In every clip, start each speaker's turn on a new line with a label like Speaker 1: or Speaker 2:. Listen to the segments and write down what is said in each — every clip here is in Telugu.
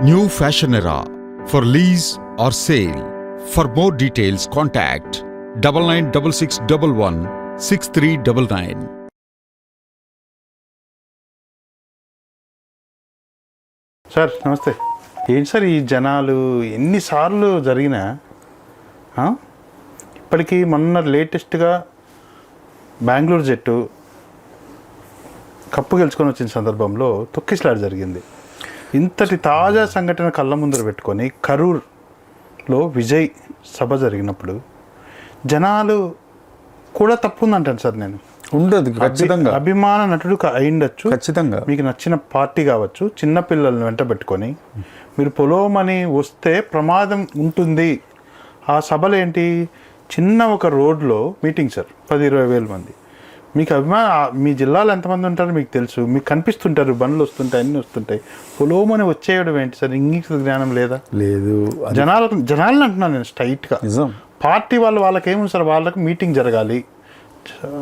Speaker 1: New fashion era for lease or sale for more details contact double nine double six double one six three double nine
Speaker 2: sir నమస్తే ఏం సార్ ఈ జనాలు ఎన్నిసార్లు జరిగినా ఇప్పటికీ మొన్న లేటెస్ట్గా బెంగళూరు జట్టు కప్పు గెలుచుకొని వచ్చిన సందర్భంలో తొక్కిసలాడు జరిగింది ఇంతటి తాజా సంఘటన కళ్ళ ముందర పెట్టుకొని కరూర్లో విజయ్ సభ జరిగినప్పుడు జనాలు కూడా తప్పు ఉందంటాను సార్ నేను.
Speaker 3: ఉండదు ఖచ్చితంగా.
Speaker 2: అభిమాన నటుడు అయిండొచ్చు
Speaker 3: ఖచ్చితంగా.
Speaker 2: మీకు నచ్చిన పార్టీ కావచ్చు చిన్న పిల్లల్ని వెంట పెట్టుకొని మీరు పొలోమని వస్తే ప్రమాదం ఉంటుంది. ఆ సభలు ఏంటి చిన్న ఒక రోడ్లో మీటింగ్ సార్ పది ఇరవై వేల మంది. మీకు అభిమాన మీ జిల్లాలో ఎంతమంది ఉంటారో మీకు తెలుసు. మీకు కనిపిస్తుంటారు బండ్లు వస్తుంటాయి అన్నీ వస్తుంటాయి. పొలోమని వచ్చేయడం ఏంటి సార్? ఇంగిత జ్ఞానం లేదా?
Speaker 3: లేదు. అది
Speaker 2: జనాలకు జనాలను అంటున్నాను నేను స్ట్రైట్గా.
Speaker 3: నిజం.
Speaker 2: పార్టీ వాళ్ళు వాళ్ళకి ఏముంది సార్? వాళ్ళకి మీటింగ్ జరగాలి.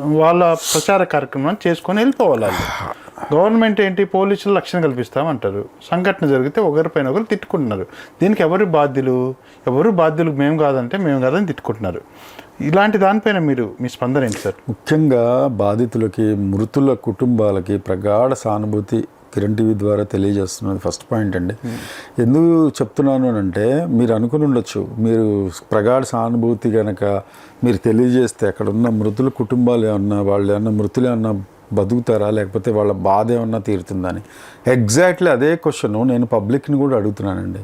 Speaker 2: వాళ్ళ ప్రచార కార్యక్రమాన్ని చేసుకొని వెళ్ళిపోవాలి వాళ్ళు. గవర్నమెంట్ ఏంటి? పోలీసులు రక్షణ కల్పిస్తామంటారు. సంఘటన జరిగితే ఒకరిపైన ఒకరు తిట్టుకుంటున్నారు. దీనికి ఎవరు బాధ్యులు? ఎవరు బాధ్యులు మేము కాదంటే మేము కాదని తిట్టుకుంటున్నారు. ఇలాంటి దానిపైన మీరు మీ స్పందన ఏంటి సార్?
Speaker 3: ముఖ్యంగా బాధితులకి మృతుల కుటుంబాలకి ప్రగాఢ సానుభూతి కిరణ్ టీవీ ద్వారా తెలియజేస్తున్నది ఫస్ట్ పాయింట్ అండి. ఎందుకు చెప్తున్నాను అంటే మీరు అనుకుని ఉండొచ్చు. మీరు ప్రగాఢ సానుభూతి కనుక మీరు తెలియజేస్తే అక్కడ ఉన్న మృతుల కుటుంబాలు ఏమన్నా వాళ్ళు ఏమన్నా మృతులు ఏమన్నా బతుకుతారా? లేకపోతే వాళ్ళ బాధ ఏమన్నా తీరుతుందని. ఎగ్జాక్ట్లీ అదే క్వశ్చన్ నేను పబ్లిక్ని కూడా అడుగుతున్నానండి.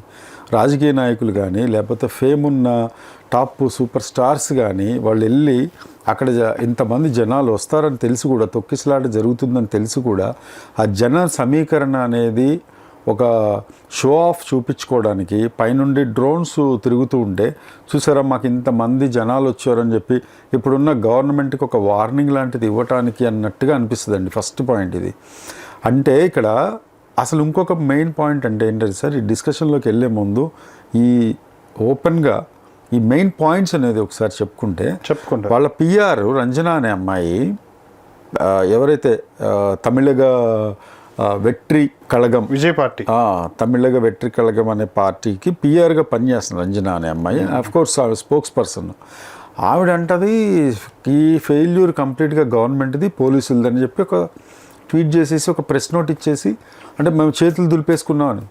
Speaker 3: రాజకీయ నాయకులు కానీ లేకపోతే ఫేమ్ ఉన్న టాప్ సూపర్ స్టార్స్ కానీ వాళ్ళు వెళ్ళి అక్కడ జ- ఇంతమంది జనాలు వస్తారని తెలిసి కూడా తొక్కిసలాట జరుగుతుందని తెలిసి కూడా ఆ జన సమీకరణ అనేది ఒక షో ఆఫ్ చూపించుకోవడానికి పైనుండి డ్రోన్స్ తిరుగుతూ ఉంటే చూసారా మాకు ఇంతమంది జనాలు వచ్చారని చెప్పి ఇప్పుడున్న గవర్నమెంట్కి ఒక వార్నింగ్ లాంటిది ఇవ్వటానికి అన్నట్టుగా అనిపిస్తుందండి ఫస్ట్ పాయింట్ ఇది. అంటే ఇక్కడ అసలు ఇంకొక మెయిన్ పాయింట్ అంటే ఏంటంటే సార్? ఈ డిస్కషన్లోకి వెళ్ళే ముందు ఈ ఓపెన్గా ఈ మెయిన్ పాయింట్స్ అనేది ఒకసారి చెప్పుకుంటే
Speaker 2: చెప్పుకుంటారు.
Speaker 3: వాళ్ళ పిఆర్ రంజన అనే అమ్మాయి ఎవరైతే తమిళగా వెట్రి కళగం.
Speaker 2: విజయ్ పార్టీ.
Speaker 3: తమిళగా వెట్రి కళగం అనే పార్టీకి పిఆర్గా పనిచేస్తుంది రంజన అనే అమ్మాయి. అఫ్ కోర్స్ ఆవిడ స్పోక్స్ పర్సన్ ఆవిడ అంటది ఈ ఫెయిల్యూర్ కంప్లీట్గా గవర్నమెంట్ది పోలీసులదని చెప్పి ఒక ట్వీట్ చేసేసి ఒక ప్రెస్ నోట్ ఇచ్చేసి అంటే మేము చేతులు దులిపేసుకున్నామని.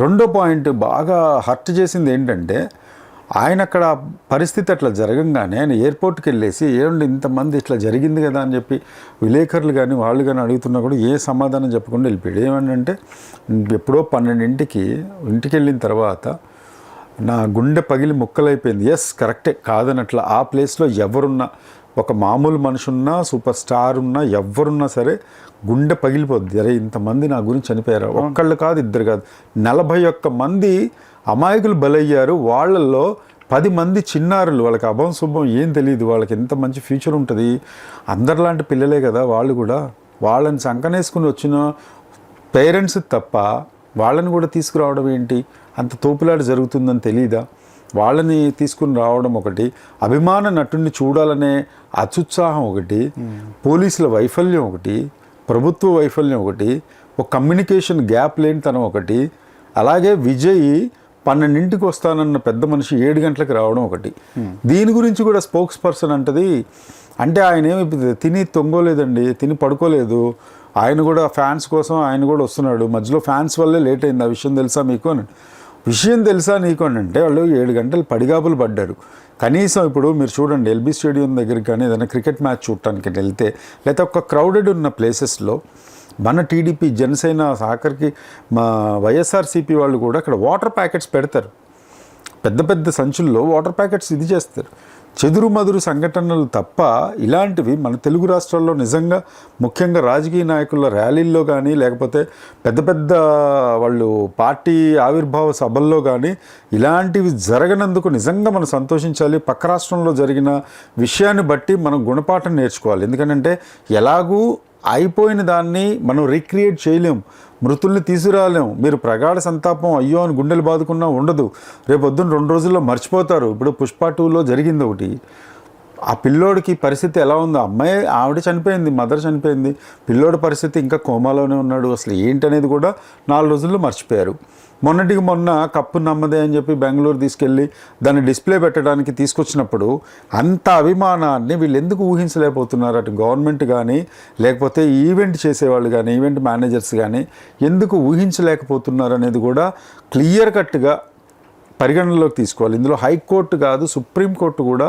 Speaker 3: రెండో పాయింట్ బాగా హర్ట్ చేసింది ఏంటంటే ఆయన అక్కడ పరిస్థితి అట్లా జరగంగానే ఆయన ఎయిర్పోర్ట్కి వెళ్ళేసి ఏమండి ఇంతమంది ఇట్లా జరిగింది కదా అని చెప్పి విలేకరులు కానీ వాళ్ళు కానీ అడుగుతున్నా కూడా ఏ సమాధానం చెప్పకుండా వెళ్ళిపోయాడు. ఏమనంటే ఎప్పుడో పన్నెండింటికి ఇంటికి వెళ్ళిన తర్వాత నా గుండె పగిలి ముక్కలైపోయింది. ఎస్ కరెక్టే కాదనట్లా. ఆ ప్లేస్లో ఎవరున్నా ఒక మామూలు మనిషి ఉన్నా సూపర్ స్టార్ ఉన్నా ఎవరున్నా సరే గుండె పగిలిపోద్ది. అరే ఇంతమంది నా గురించి చనిపోయారు? ఒక్కళ్ళు కాదు ఇద్దరు కాదు. నలభై ఒక్క మంది అమాయకులు బలయ్యారు. వాళ్ళల్లో పది మంది చిన్నారులు వాళ్ళకి అభం శుభం ఏం తెలియదు వాళ్ళకి ఎంత మంచి ఫ్యూచర్ ఉంటుంది. అందరిలాంటి పిల్లలే కదా వాళ్ళు కూడా. వాళ్ళని సంకనేసుకుని వచ్చిన పేరెంట్స్ తప్ప వాళ్ళని కూడా తీసుకురావడం ఏంటి? అంత తోపులాట జరుగుతుందని తెలియదా వాళ్ళని తీసుకుని రావడం ఒకటి అభిమాన నటుడిని చూడాలనే అత్యుత్సాహం ఒకటి పోలీసుల వైఫల్యం ఒకటి ప్రభుత్వ వైఫల్యం ఒకటి ఒక కమ్యూనికేషన్ గ్యాప్ లేనితనం ఒకటి అలాగే విజయ్ పన్నెండింటికి వస్తానన్న పెద్ద మనిషి ఏడు గంటలకు రావడం ఒకటి. దీని గురించి కూడా స్పోక్స్ పర్సన్ అంటది అంటే ఆయన ఏమి తిని తొంగోలేదండి తిని పడుకోలేదు. ఆయన కూడా ఫ్యాన్స్ కోసం ఆయన కూడా వస్తున్నాడు. మధ్యలో ఫ్యాన్స్ వల్లే లేట్ అయింది. ఆ విషయం తెలుసా మీకు అని. విషయం తెలుసా నీకు అని అంటే వాళ్ళు ఏడు గంటలు పడిగాపులు పడ్డారు. కనీసం ఇప్పుడు మీరు చూడండి ఎల్బీ స్టేడియం దగ్గరికి కానీ ఏదైనా క్రికెట్ మ్యాచ్ చూడటానికి వెళ్తే లేకపోతే ఒక క్రౌడెడ్ ఉన్న ప్లేసెస్లో మన టీడీపీ జనసేన ఆఖరికి మా వైఎస్ఆర్సీపీ వాళ్ళు కూడా అక్కడ వాటర్ ప్యాకెట్స్ పెడతారు. పెద్ద పెద్ద సంచుల్లో వాటర్ ప్యాకెట్స్ ఇది చేస్తారు. చెదురు మదురు సంఘటనలు తప్ప ఇలాంటివి మన తెలుగు రాష్ట్రాల్లో నిజంగా ముఖ్యంగా రాజకీయ నాయకుల ర్యాలీల్లో కానీ లేకపోతే పెద్ద పెద్ద వాళ్ళు పార్టీ ఆవిర్భావ సభల్లో కానీ ఇలాంటివి జరగనందుకు నిజంగా మనం సంతోషించాలి. పక్క రాష్ట్రంలో జరిగిన విషయాన్ని బట్టి మనం గుణపాఠం నేర్చుకోవాలి. ఎందుకంటే ఎలాగూ అయిపోయిన దాన్ని మనం రీక్రియేట్ చేయలేం. మృతుల్ని తీసుకురాలేం. మీరు ప్రగాఢ సంతాపం అయ్యో అని గుండెలు బాదుకున్నా ఉండదు. రేపు పొద్దున్న రెండు రోజుల్లో మర్చిపోతారు. ఇప్పుడు పుష్ప టూలో జరిగింది ఒకటి. ఆ పిల్లోడికి పరిస్థితి ఎలా ఉందో. అమ్మాయి ఆవిడ చనిపోయింది మదర్ చనిపోయింది. పిల్లోడి పరిస్థితి ఇంకా కోమాలోనే ఉన్నాడు. అసలు ఏంటనేది కూడా నాలుగు రోజుల్లో మర్చిపోయారు. మొన్నటికి మొన్న కప్పు నమ్మదే అని చెప్పి బెంగళూరు తీసుకెళ్ళి దాన్ని డిస్ప్లే పెట్టడానికి తీసుకొచ్చినప్పుడు అంత అభిమానాన్ని వీళ్ళు ఎందుకు ఊహించలేకపోతున్నారు? అటు గవర్నమెంట్ కానీ లేకపోతే ఈవెంట్ చేసేవాళ్ళు కానీ ఈవెంట్ మేనేజర్స్ కానీ ఎందుకు ఊహించలేకపోతున్నారు అనేది కూడా క్లియర్ కట్గా పరిగణనలోకి తీసుకోవాలి. ఇందులో హైకోర్టు కాదు సుప్రీంకోర్టు కూడా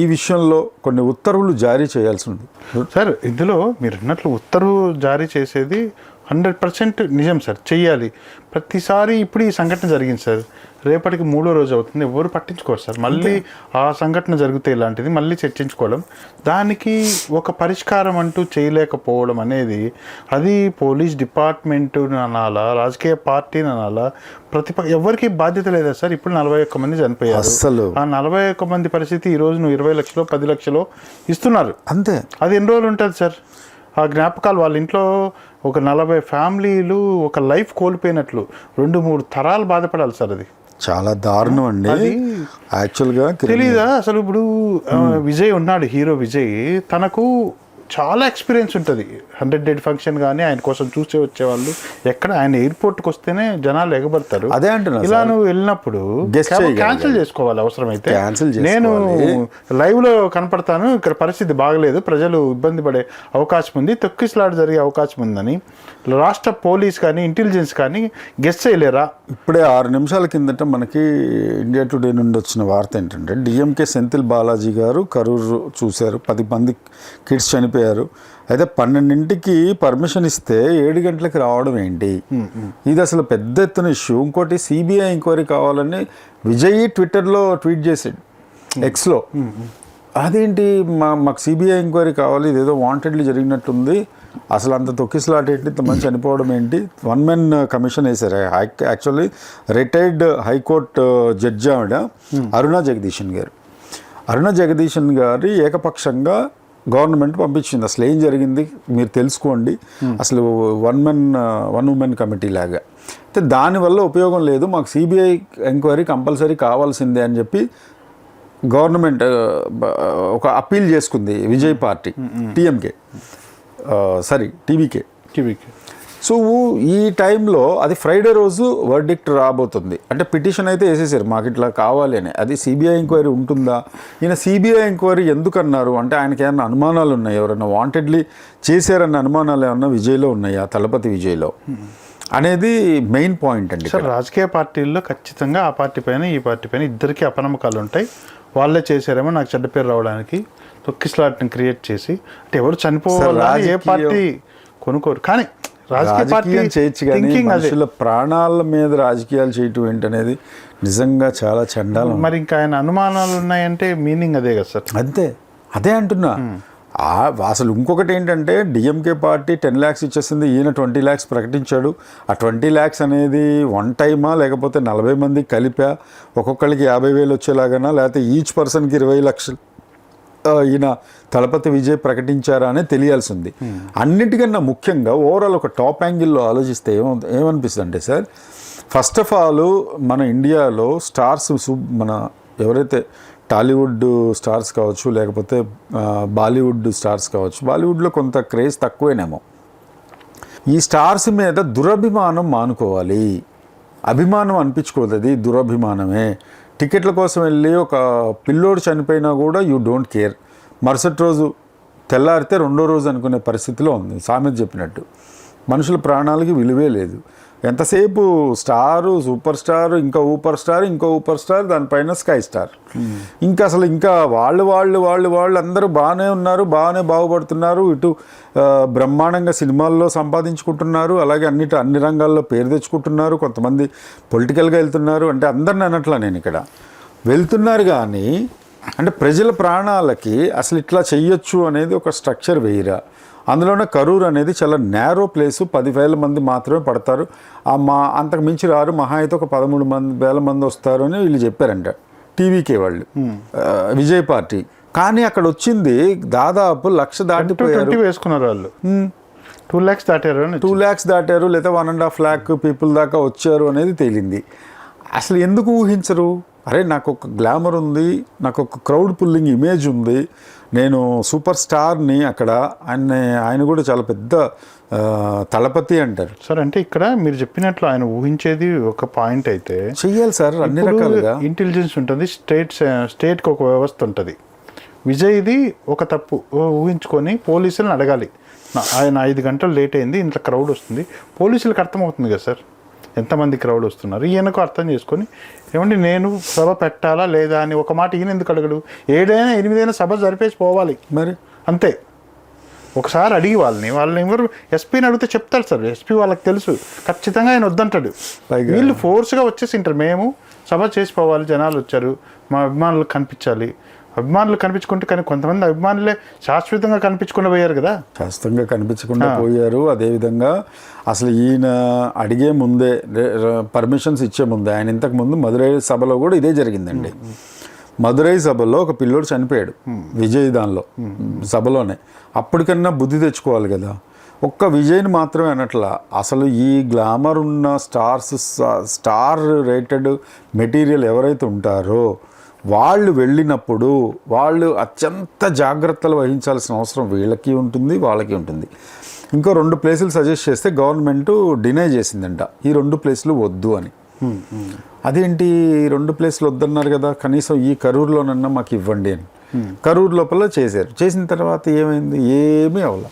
Speaker 3: ఈ విషయంలో కొన్ని ఉత్తర్వులు జారీ చేయాల్సి ఉంది.
Speaker 2: సార్ ఇందులో మీరు అన్నట్లు ఉత్తర్వు జారీ చేసేది హండ్రెడ్ పర్సెంట్ నిజం సార్ చెయ్యాలి. ప్రతిసారి ఇప్పుడు ఈ సంఘటన జరిగింది సార్. రేపటికి మూడో రోజు అవుతుంది. ఎవరు పట్టించుకోరు సార్. మళ్ళీ ఆ సంఘటన జరిగితే ఇలాంటిది మళ్ళీ చర్చించుకోవడం. దానికి ఒక పరిష్కారం అంటూ చేయలేకపోవడం అనేది అది పోలీస్ డిపార్ట్మెంట్ అనాలా రాజకీయ పార్టీని అనాలా ప్రతిప ఎవరికి బాధ్యత లేదా సార్? ఇప్పుడు నలభై ఒక్క మంది చనిపోయారు.
Speaker 3: అస్సలు.
Speaker 2: ఆ నలభై ఒక్క మంది పరిస్థితి ఈ రోజు నువ్వు ఇరవై లక్షలు పది లక్షలు ఇస్తున్నారు.
Speaker 3: అంతే.
Speaker 2: అది ఎన్ని రోజులు ఉంటుంది సార్? ఆ జ్ఞాపకాలు వాళ్ళ ఇంట్లో ఒక నలభై ఫ్యామిలీలు ఒక లైఫ్ కోల్పోయినట్లు రెండు మూడు తరాలు బాధపడాలి సార్ అది.
Speaker 3: చాలా దారుణం అండి. యాక్చువల్గా
Speaker 2: తెలీదా? అసలు ఇప్పుడు విజయ్ ఉన్నాడు హీరో విజయ్. తనకు చాలా ఎక్స్పీరియన్స్ ఉంటుంది. హండ్రెడ్ డేట్ ఫంక్షన్ కానీ ఆయన కోసం చూసే వచ్చేవాళ్ళు ఎక్కడ ఆయన ఎయిర్పోర్ట్కి వస్తేనే జనాలు ఎగబడతారు.
Speaker 3: అదే అంటున్నా
Speaker 2: ఇలా. నువ్వు వెళ్ళినప్పుడు. క్యాన్సిల్ చేసుకోవాలి అవసరమైతే.
Speaker 3: Cancel
Speaker 2: నేను
Speaker 3: చేసుకోవాలి.
Speaker 2: లైవ్లో కనపడతాను ఇక్కడ పరిస్థితి బాగలేదు ప్రజలు ఇబ్బంది పడే అవకాశం ఉంది తొక్కిసలాట జరిగే అవకాశం ఉందని. రాష్ట్ర పోలీస్ కానీ ఇంటెలిజెన్స్ కానీ గెస్ చేయలేరా?
Speaker 3: ఇప్పుడే ఆరు నిమిషాల కిందట మనకి ఇండియా టుడే నుండి వచ్చిన వార్త ఏంటంటే డిఎంకే సెంథిల్ బాలాజీ గారు కరూరు చూశారు. పది మంది కిడ్స్ చనిపోయారు అయితే పన్నెండింటికి పర్మిషన్ ఇస్తే ఏడు గంటలకు రావడం ఏంటి? ఇది అసలు పెద్ద ఎత్తున ఇష్యూ ఇంకోటి సిబిఐ ఎంక్వైరీ కావాలని విజయ్ ట్విట్టర్లో ట్వీట్ చేసాడు ఎక్స్లో అదేంటి మా మాకు సిబిఐ ఎంక్వైరీ కావాలి ఇదేదో వాంటెడ్లీ జరిగినట్టుంది. అసలు అంత తొక్కిసలాట ఏంటి ఇంతమంది చనిపోవడం ఏంటి? వన్ మెన్ కమిషన్ వేశారు. Actually retired high court judge ఆవిడ అరుణ జగదీశన్ గారు. అరుణ జగదీశన్ గారి ఏకపక్షంగా గవర్నమెంట్ పంపించింది. అసలు ఏం జరిగింది? మీరు తెలుసుకోండి. అసలు one men one women committee లాగా. అయితే దానివల్ల ఉపయోగం లేదు. మాకు సిబిఐ ఎంక్వైరీ కంపల్సరీ కావాల్సిందే అని చెప్పి గవర్నమెంట్ ఒక అప్పీల్ చేసుకుంది Vijay party TMK. Sorry TVK
Speaker 2: టీవీకి
Speaker 3: సో ఈ టైంలో అది ఫ్రైడే రోజు వర్డిక్ట్ రాబోతుంది. అంటే పిటిషన్ అయితే వేసేసారు మాకు ఇట్లా కావాలి అని. అది సిబిఐ ఎంక్వైరీ ఉంటుందా? ఈయన సిబిఐ ఎంక్వైరీ ఎందుకు అన్నారు అంటే ఆయనకి ఏమైనా అనుమానాలు ఉన్నాయి? ఎవరైనా వాంటెడ్లీ చేశారన్న అనుమానాలు ఏమన్నా విజయ్లో ఉన్నాయా? తలపతి విజయ్లో? అనేది మెయిన్ పాయింట్ అండి
Speaker 2: సార్ రాజకీయ పార్టీల్లో ఖచ్చితంగా ఆ పార్టీ పైన ఈ పార్టీ పైన ఇద్దరికి అపనమ్మకాలు ఉంటాయి. వాళ్ళే చేశారేమో నాకు చెడ్డ పేరు రావడానికి తొక్కిసలాట్ని క్రియేట్ చేసి అంటే ఎవరు చనిపోవాలని ఏ పార్టీ కొనుక్కోరు. కానీ రాజకీయ పార్టీ
Speaker 3: చేయొచ్చు కానీ మనుషుల ప్రాణాల మీద రాజకీయాలు చేయటం ఏంటనేది నిజంగా చాలా చండాలం.
Speaker 2: మరి ఇంకా ఆయన అనుమానాలు ఉన్నాయంటే మీనింగ్ అదే కదా సార్?
Speaker 3: అంతే. అదే అంటున్నా. అసలు ఇంకొకటి ఏంటంటే డిఎంకే పార్టీ టెన్ ల్యాక్స్ ఇచ్చేసింది ఈయన ట్వంటీ ల్యాక్స్ ప్రకటించాడు. ఆ ట్వంటీ ల్యాక్స్ అనేది వన్ టైమా లేకపోతే నలభై మంది కలిపా? ఒక్కొక్కరికి యాభై వేలు వచ్చేలాగానా? లేకపోతే ఈచ్ పర్సన్కి ఇరవై లక్షలు? ఈయన తలపతి విజయ్ ప్రకటించారా అని తెలియాల్సి ఉంది అన్నిటికన్నా ముఖ్యంగా ఓవరాల్ ఒక టాప్ యాంగిల్లో ఆలోచిస్తే ఏమో ఏమనిపిస్తుంది అంటే సార్ ఫస్ట్ ఆఫ్ ఆల్ మన ఇండియాలో స్టార్స్ మన ఎవరైతే టాలీవుడ్ స్టార్స్ కావచ్చు లేకపోతే బాలీవుడ్ స్టార్స్ కావచ్చు బాలీవుడ్లో కొంత క్రేజ్ తక్కువేనేమో. ఈ స్టార్స్ మీద దురభిమానం మానుకోవాలి. అభిమానం అనిపించుకోదు అది దురభిమానమే. టికెట్ల కోసం వెళ్ళి ఒక పిల్లోడు చనిపోయినా కూడా యూ డోంట్ కేర్. మరుసటి రోజు తెల్లారితే రెండో రోజు అనుకునే పరిస్థితిలో ఉంది. సామెత చెప్పినట్టు. మనుషుల ప్రాణాలకి విలువే లేదు. ఎంతసేపు స్టారు సూపర్ స్టార్ ఇంకా ఊపర్ స్టార్ ఇంకో ఊపర్ స్టార్ దానిపైన స్కై స్టార్. ఇంకా అసలు ఇంకా వాళ్ళు వాళ్ళు వాళ్ళు వాళ్ళు అందరూ బాగానే ఉన్నారు బాగానే బాగుపడుతున్నారు ఇటు బ్రహ్మాండంగా సినిమాల్లో సంపాదించుకుంటున్నారు అలాగే అన్నిటి అన్ని రంగాల్లో పేరు తెచ్చుకుంటున్నారు కొంతమంది పొలిటికల్గా వెళ్తున్నారు అంటే అందరిని అనట్లా నేను ఇక్కడ. వెళ్తున్నారు కానీ అంటే ప్రజల ప్రాణాలకి అసలు ఇట్లా చెయ్యొచ్చు అనేది ఒక స్ట్రక్చర్ వేయరా? అందులోనే కరూర్ అనేది చాలా నేరో ప్లేసు పదివేల మంది మాత్రమే పడతారు. ఆ మా అంతకు మించి రారు. మహా అయితే ఒక పదమూడు మంది వేల మంది వస్తారు అని వీళ్ళు చెప్పారంట. టీవీకే వాళ్ళు. విజయ్ పార్టీ. కానీ అక్కడ వచ్చింది దాదాపు లక్ష
Speaker 2: టూ
Speaker 3: దాటిపోయారు
Speaker 2: ట్వంటీ వేసుకున్నారు వాళ్ళు. టూ ల్యాక్స్ దాటారు అని
Speaker 3: టూ ల్యాక్స్ దాటారు లేదా one and half lakh people దాకా వచ్చారు అనేది తేలింది. అసలు ఎందుకు ఊహించరు? అరే నాకు ఒక గ్లామర్ ఉంది నాకు ఒక క్రౌడ్ పుల్లింగ్ ఇమేజ్ ఉంది. నేను సూపర్ స్టార్ని అక్కడ ఆయన ఆయన కూడా చాలా పెద్ద తలపతి అంటారు.
Speaker 2: సార్ అంటే ఇక్కడ మీరు చెప్పినట్లు ఆయన ఊహించేది ఒక పాయింట్ అయితే
Speaker 3: చెయ్యాలి సార్ అన్ని రకాలుగా.
Speaker 2: ఇంటెలిజెన్స్ ఉంటుంది స్టేట్ స్టేట్కి ఒక వ్యవస్థ ఉంటుంది. విజయ్ది ఒక తప్పు ఊహించుకొని పోలీసులను అడగాలి. ఆయన ఐదు గంటలు లేట్ అయింది ఇంత క్రౌడ్ వస్తుంది. పోలీసులకు అర్థమవుతుంది కదా సార్? ఎంతమంది క్రౌడ్ వస్తున్నారు? ఈయనకు అర్థం చేసుకొని ఏమండి నేను సభ పెట్టాలా లేదా అని ఒక మాట ఈయన ఎందుకు అడగడు? ఏడైనా ఎనిమిదైనా సభ జరిపేసి పోవాలి.
Speaker 3: మరి?
Speaker 2: అంతే. ఒకసారి అడిగి వాళ్ళని వాళ్ళని ఎవరు ఎస్పీని అడిగితే చెప్తారు సార్ ఎస్పీ వాళ్ళకి తెలుసు. ఖచ్చితంగా ఆయన వద్దంటాడు. వీళ్ళు ఫోర్స్గా వచ్చేసి ఉంటారు మేము సభ చేసిపోవాలి జనాలు వచ్చారు మా అభిమానులు కనిపించాలి. అభిమానులు కనిపించుకుంటే కానీ కొంతమంది అభిమానులే శాశ్వతంగా కనిపించకుండా పోయారు కదా.
Speaker 3: శాస్త్రంగా కనిపించకుండా పోయారు. అదేవిధంగా అసలు ఈయన అడిగే ముందే పర్మిషన్స్ ఇచ్చే ముందే ఆయన ఇంతకు ముందు మదురై సభలో కూడా ఇదే జరిగిందండి. మదురై సభలో ఒక పిల్లోడు చనిపోయాడు విజయ్ దానిలో సభలోనే. అప్పటికన్నా బుద్ధి తెచ్చుకోవాలి కదా. ఒక్క విజయ్ని మాత్రమే అనట్లా అసలు ఈ గ్లామర్ ఉన్న స్టార్స్ స్టార్ రేటెడ్ మెటీరియల్ ఎవరైతే ఉంటారో వాళ్ళు వెళ్ళినప్పుడు వాళ్ళు అత్యంత జాగ్రత్తలు వహించాల్సిన అవసరం వీళ్ళకి ఉంటుంది వాళ్ళకి ఉంటుంది. ఇంకో రెండు ప్లేసులు సజెస్ట్ చేస్తే గవర్నమెంట్ డినై చేసిందంట. ఈ రెండు ప్లేసులు వద్దు అని. అదేంటి ఈ రెండు ప్లేసులు వద్దన్నారు కదా కనీసం ఈ కరూరులోనన్నా మాకు ఇవ్వండి అని. కరూరు లోపల చేశారు. చేసిన తర్వాత ఏమైంది? ఏమీ అవ్వాల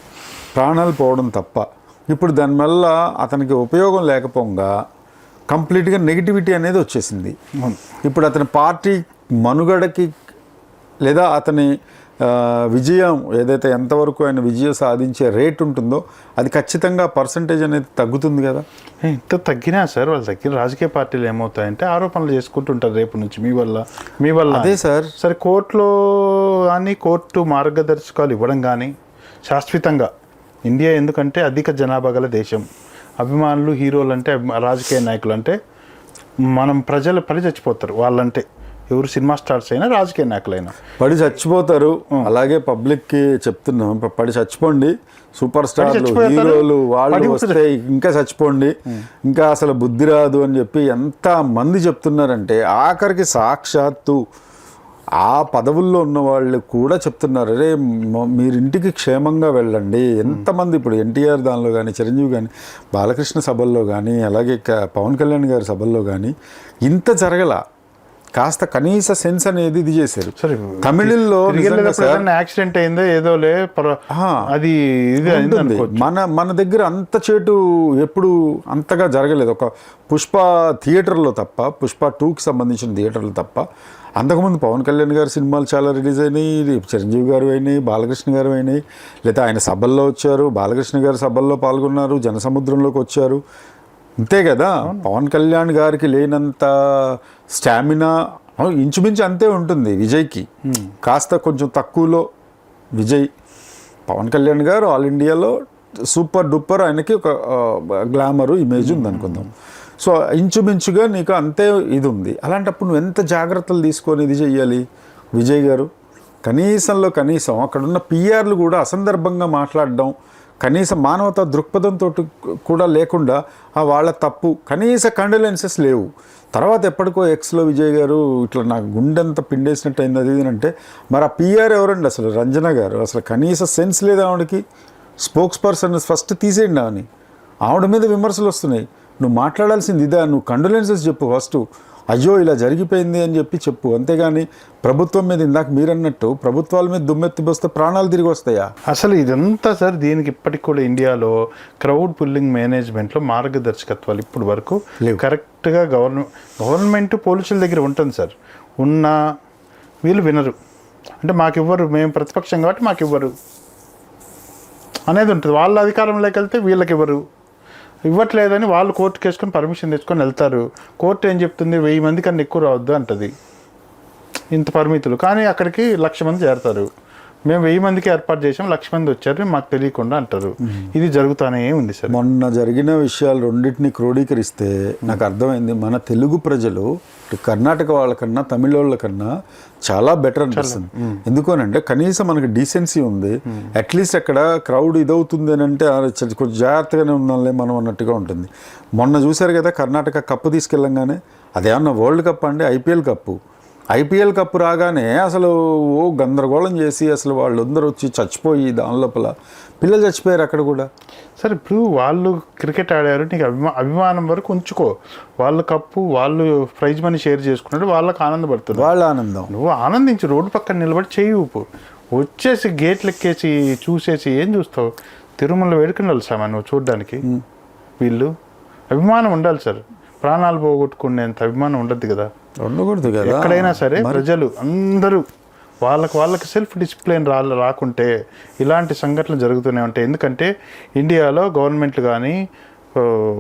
Speaker 3: ప్రాణాలు పోవడం తప్ప. ఇప్పుడు దానివల్ల అతనికి ఉపయోగం లేకపోగా కంప్లీట్గా నెగిటివిటీ అనేది వచ్చేసింది. ఇప్పుడు అతని పార్టీ మనుగడకి లేదా అతని విజయం ఏదైతే ఎంతవరకు ఆయన విజయం సాధించే రేట్ ఉంటుందో అది ఖచ్చితంగా పర్సంటేజ్ అనేది తగ్గుతుంది కదా?
Speaker 2: ఇంత తగ్గినా సార్ వాళ్ళు తగ్గిన రాజకీయ పార్టీలు ఏమవుతాయంటే ఆరోపణలు చేసుకుంటుంటారు రేపు నుంచి మీ వల్ల మీ వల్ల
Speaker 3: అదే సార్.
Speaker 2: సరే కోర్టులో కానీ కోర్టు మార్గదర్శకాలు ఇవ్వడం కానీ శాశ్వతంగా ఇండియా ఎందుకంటే అధిక జనాభా గల దేశం. అభిమానులు హీరోలు అంటే రాజకీయ నాయకులు అంటే మనం ప్రజలు పడి చచ్చిపోతారు వాళ్ళంటే. ఎవరు సినిమా స్టార్స్ అయినా రాజకీయ నాయకులైనా.
Speaker 3: పడి చచ్చిపోతారు. అలాగే పబ్లిక్కి చెప్తున్నాం పడి చచ్చిపోండి. సూపర్ స్టార్లు. హీరోలు వాళ్ళు వస్తే ఇంకా చచ్చిపోండి. ఇంకా అసలు బుద్ధి రాదు అని చెప్పి ఎంత మంది చెప్తున్నారంటే ఆఖరికి సాక్షాత్తు ఆ పదవుల్లో ఉన్న వాళ్ళు కూడా చెప్తున్నారు. అరే మీరు ఇంటికి క్షేమంగా వెళ్ళండి. ఎంతమంది ఇప్పుడు ఎన్టీఆర్ దానిలో కానీ చిరంజీవి కానీ బాలకృష్ణ సభల్లో కానీ అలాగే పవన్ కళ్యాణ్ గారి సభల్లో కానీ ఇంత జరగల కాస్త కనీస సెన్స్ అనేది ఇది చేశారు.
Speaker 2: సరే
Speaker 3: తమిళంలో
Speaker 2: తిరిగి
Speaker 3: నిజంగా
Speaker 2: వెళ్ళినప్పుడు
Speaker 3: సార్
Speaker 2: ఏదైనా యాక్సిడెంట్ అయిందో ఏదో లే. అది ఇది
Speaker 3: మన మన దగ్గర అంత చేటు ఎప్పుడు అంతగా జరగలేదు. ఒక పుష్ప థియేటర్లో తప్ప పుష్ప టూకి సంబంధించిన థియేటర్లు తప్ప అంతకుముందు పవన్ కళ్యాణ్ గారి సినిమాలు చాలా రిలీజ్ అయినాయి చిరంజీవి గారు అయినాయి బాలకృష్ణ గారు అయినాయి లేదా ఆయన సభల్లో వచ్చారు బాలకృష్ణ గారి సభల్లో పాల్గొన్నారు జనసముద్రంలోకి వచ్చారు. అంతే కదా. పవన్ కళ్యాణ్ గారికి లేనంత స్టామినా ఇంచుమించు అంతే ఉంటుంది విజయ్కి. కాస్త కొంచెం తక్కువలో విజయ్. పవన్ కళ్యాణ్ గారు ఆల్ ఇండియాలో సూపర్ డూపర్ ఆయనకి ఒక గ్లామరు ఇమేజ్ ఉంది అనుకుందాం సో ఇంచుమించుగా నీకు అంతే ఇది ఉంది అలాంటప్పుడు నువ్వు ఎంత జాగ్రత్తలు తీసుకొని ఇది చెయ్యాలి విజయ్ గారు? కనీసంలో కనీసం అక్కడున్న పిఆర్లు కూడా అసందర్భంగా మాట్లాడడం కనీసం మానవత దృక్పథంతో కూడా లేకుండా ఆ వాళ్ళ తప్పు కనీస కండలెన్సెస్ లేవు. తర్వాత ఎప్పటికో ఎక్స్లో విజయ్ గారు ఇట్లా నాకు గుండెంత పిండేసినట్టు అయింది అది అంటే మరి ఆ పిఆర్ ఎవరండి అసలు? రంజన గారు. అసలు కనీస సెన్స్ లేదు ఆవిడకి. స్పోక్స్ పర్సన్ ఫస్ట్ తీసేయండి ఆమెని ఆవిడ మీద విమర్శలు వస్తున్నాయి. నువ్వు మాట్లాడాల్సింది ఇదా? నువ్వు కండలెన్సెస్ చెప్పు ఫస్ట్ అయ్యో ఇలా జరిగిపోయింది అని చెప్పి చెప్పు. అంతేగాని ప్రభుత్వం మీద ఇందాక మీరన్నట్టు ప్రభుత్వాల మీద దుమ్మెత్తి వస్తే ప్రాణాలు తిరిగి వస్తాయా?
Speaker 2: అసలు ఇదంతా సార్ దీనికి ఇప్పటికి కూడా ఇండియాలో క్రౌడ్ పుల్లింగ్ మేనేజ్మెంట్లో మార్గదర్శకత్వాలు ఇప్పుడు వరకు
Speaker 3: లేవు.
Speaker 2: కరెక్ట్గా గవర్నమెంట్ గవర్నమెంట్ పోలీసుల దగ్గర ఉంటుంది సార్. ఉన్నా వీళ్ళు వినరు. అంటే మాకు ఇవ్వరు మేము ప్రతిపక్షం కాబట్టి మాకు ఇవ్వరు అనేది ఉంటుంది. వాళ్ళ అధికారంలోకి వెళ్తే వీళ్ళకి ఇవ్వరు ఇవ్వట్లేదని వాళ్ళు కోర్టుకి కేసుకొని పర్మిషన్ తెచ్చుకొని వెళ్తారు. కోర్టు ఏం చెప్తుంది? వెయ్యి మంది కన్నా ఎక్కువ రావద్దు అంటది. ఇంత పరిమితులు. కానీ అక్కడికి లక్ష మంది చేరతారు. మేము వెయ్యి మందికి ఏర్పాటు చేసాం లక్ష మంది వచ్చారు మాకు తెలియకుండా అంటారు. ఇది జరుగుతానే ఉంది సార్.
Speaker 3: మొన్న జరిగిన విషయాలు రెండింటిని క్రోడీకరిస్తే నాకు అర్థమైంది మన తెలుగు ప్రజలు కర్ణాటక వాళ్ళకన్నా తమిళ వాళ్ళకన్నా చాలా బెటర్ అనిపిస్తుంది. ఎందుకనంటే కనీసం మనకి డీసెన్సీ ఉంది. అట్లీస్ట్ అక్కడ క్రౌడ్ ఇదవుతుంది అని అంటే "ఆ, చ- కొంచెం జాగ్రత్తగానే ఉందాంలే మనం అన్నట్టుగా ఉంటుంది. మొన్న చూశారు కదా కర్ణాటక కప్పు తీసుకెళ్ళంగానే అదేమన్నా వరల్డ్ కప్ అండి ఐపీఎల్ కప్పు ఐపీఎల్ కప్పు రాగానే అసలు ఓ గందరగోళం చేసి అసలు వాళ్ళందరూ వచ్చి చచ్చిపోయి దాని లోపల పిల్లలు చచ్చిపోయారు అక్కడ కూడా.
Speaker 2: సార్ ఇప్పుడు వాళ్ళు క్రికెట్ ఆడారు నీకు అభిమా అభిమానం వరకు ఉంచుకో. వాళ్ళ కప్పు వాళ్ళు ప్రైజ్ మనీ షేర్ చేసుకున్నాడు వాళ్ళకి ఆనందపడుతున్నారు.
Speaker 3: వాళ్ళ ఆనందం.
Speaker 2: నువ్వు ఆనందించు రోడ్డు పక్కన నిలబడి చేయి ఊపు. వచ్చేసి గేట్లు ఎక్కేసి చూసేసి ఏం చూస్తావు? తిరుమల వేడుకని వెళ్తామా నువ్వు చూడడానికి? వీళ్ళు అభిమానం ఉండాలి సార్. ప్రాణాలు పోగొట్టుకునేంత అభిమానం ఉండద్దు కదా.
Speaker 3: ఉండకూడదు కదా.
Speaker 2: ఎక్కడైనా సరే ప్రజలు అందరూ వాళ్ళకి వాళ్ళకి సెల్ఫ్ డిసిప్లిన్ రా రాకుంటే ఇలాంటి సంఘటనలు జరుగుతూనే ఉంటాయి. ఎందుకంటే ఇండియాలో గవర్నమెంట్లు కానీ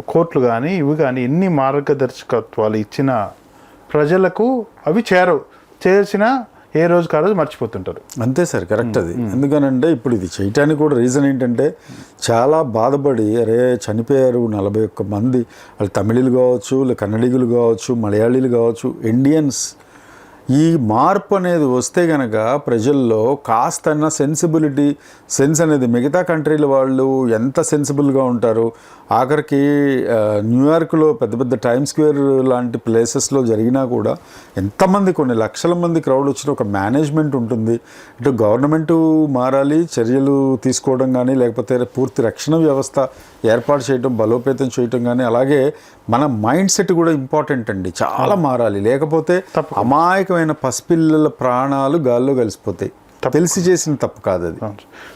Speaker 2: కోర్టులు కానీ ఇవి కానీ ఎన్ని మార్గదర్శకత్వాలు ఇచ్చిన ప్రజలకు అవి చేరవు. చేసిన ఏ రోజుకి ఆ రోజు మర్చిపోతుంటారు.
Speaker 3: అంతే సార్ కరెక్ట్ అది. ఎందుకనంటే ఇప్పుడు ఇది చేయటానికి కూడా రీజన్ ఏంటంటే చాలా బాధపడి అరే చనిపోయారు నలభై ఒక్క మంది. వాళ్ళు తమిళులు కావచ్చు కన్నడిగులు కావచ్చు మలయాళీలు కావచ్చు ఇండియన్స్. ఈ మార్పు అనేది వస్తే గనక ప్రజల్లో కాస్తన్న సెన్సిబిలిటీ సెన్స్ అనేది మిగతా కంట్రీల వాళ్ళు ఎంత సెన్సిబుల్గా ఉంటారు? ఆఖరికి న్యూయార్క్లో పెద్ద పెద్ద టైమ్ స్క్వేర్ లాంటి ప్లేసెస్లో జరిగినా కూడా ఎంతమంది కొన్ని లక్షల మంది క్రౌడ్ వచ్చిన ఒక మేనేజ్మెంట్ ఉంటుంది. ఇటు గవర్నమెంట్ మారాలి చర్యలు తీసుకోవడం కానీ లేకపోతే పూర్తి రక్షణ వ్యవస్థ ఏర్పాటు చేయడం బలోపేతం చేయడం కానీ అలాగే మన మైండ్ సెట్ కూడా ఇంపార్టెంట్ అండి. చాలా మారాలి. లేకపోతే అమాయకమైన పసిపిల్లల ప్రాణాలు గాల్లో కలిసిపోతాయి. తెలిసి చేసిన తప్పు కాదు అది.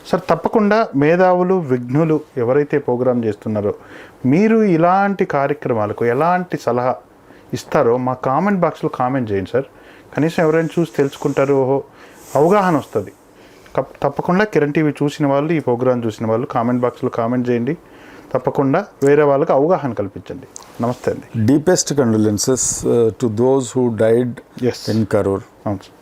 Speaker 2: సార్. తప్పకుండా మేధావులు విఘ్నులు ఎవరైతే ప్రోగ్రామ్ చేస్తున్నారో మీరు ఇలాంటి కార్యక్రమాలకు ఎలాంటి సలహా ఇస్తారో మా కామెంట్ బాక్స్లో కామెంట్ చేయండి సార్. కనీసం ఎవరైనా చూసి తెలుసుకుంటారో ఓహో అవగాహన వస్తుంది. తప్పకుండా కిరణ్ టీవీ చూసిన వాళ్ళు ఈ ప్రోగ్రామ్ చూసిన వాళ్ళు కామెంట్ బాక్స్లో కామెంట్ చేయండి. తప్పకుండా వేరే వాళ్ళకి అవగాహన కల్పించండి. నమస్తే అండి.
Speaker 3: Deepest condolences to those who died
Speaker 2: yes
Speaker 3: in Karur
Speaker 2: అవును.